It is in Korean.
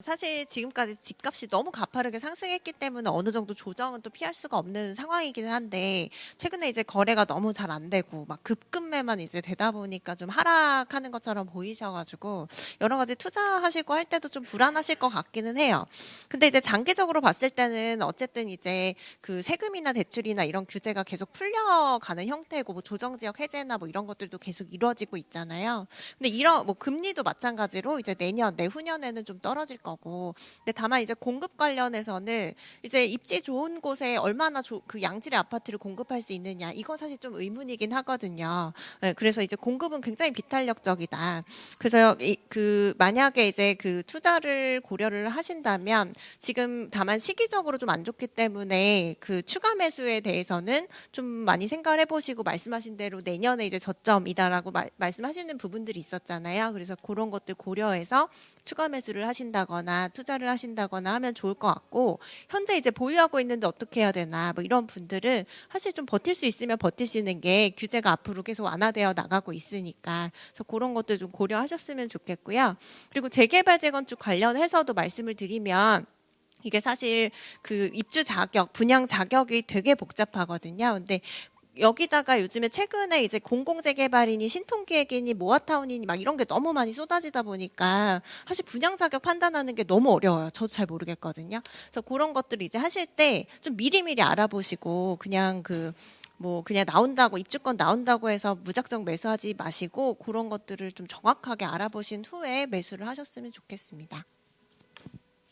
사실 지금까지 집값이 너무 가파르게 상승했기 때문에 어느 정도 조정은 또 피할 수가 없는 상황이기는 한데 최근에 이제 거래가 너무 잘 안 되고 막 급급매만 이제 되다 보니까 좀 하락하는 것처럼 보이셔가지고 여러 가지 투자하시고 할 때도 좀 불안하실 것 같기는 해요. 근데 이제 장기적으로 봤을 때는 어쨌든 이제 그 세금이나 대출이나 이런 규제가 계속 풀려가는 형태고 뭐 조정 지역 해제나 뭐 이런 것들도 계속 이루어지고 있잖아요. 근데 이런 뭐 금리도 마찬가지로 이제 내년 내후년에는 좀 떨어질 거고. 근데 다만 이제 공급 관련해서는 이제 입지 좋은 곳에 얼마나 조- 그 양질의 아파트를 공급할 수 있느냐 이건 사실 좀 의문이긴 하거든요. 네, 그래서 이제 공급은 굉장히 비탄력적이다. 그래서 이, 그 만약에 이제 그 투자를 고려를 하신다면 지금 다만 시기적으로 좀 안 좋기 때문에 그 추가 매수에 대해서는 좀 많이 생각을 해보시고 말씀하신 대로 내년에 이제 저점이다라고 말, 말씀하시는 부분들이 있었잖아요. 그래서 그런 것들 고려해서 추가 매수를 하신다거나 투자를 하신다거나 하면 좋을 것 같고 현재 이제 보유하고 있는데 어떻게 해야 되나 뭐 이런 분들은 사실 좀 버틸 수 있으면 버티시는 게 규제가 앞으로 계속 완화되어 나가고 있으니까 그래서 그런 것들 좀 고려하셨으면 좋겠고요. 그리고 재개발 재건축 관련해서도 말씀을 드리면 이게 사실 그 입주 자격, 분양 자격이 되게 복잡하거든요. 근데 여기다가 요즘에 최근에 이제 공공재개발이니 신통기획이니 모아타운이니 막 이런 게 너무 많이 쏟아지다 보니까 사실 분양 자격 판단하는 게 너무 어려워요. 저도 잘 모르겠거든요. 그래서 그런 것들을 이제 하실 때 좀 미리미리 알아보시고 그냥 그 뭐 그냥 나온다고 입주권 나온다고 해서 무작정 매수하지 마시고 그런 것들을 좀 정확하게 알아보신 후에 매수를 하셨으면 좋겠습니다.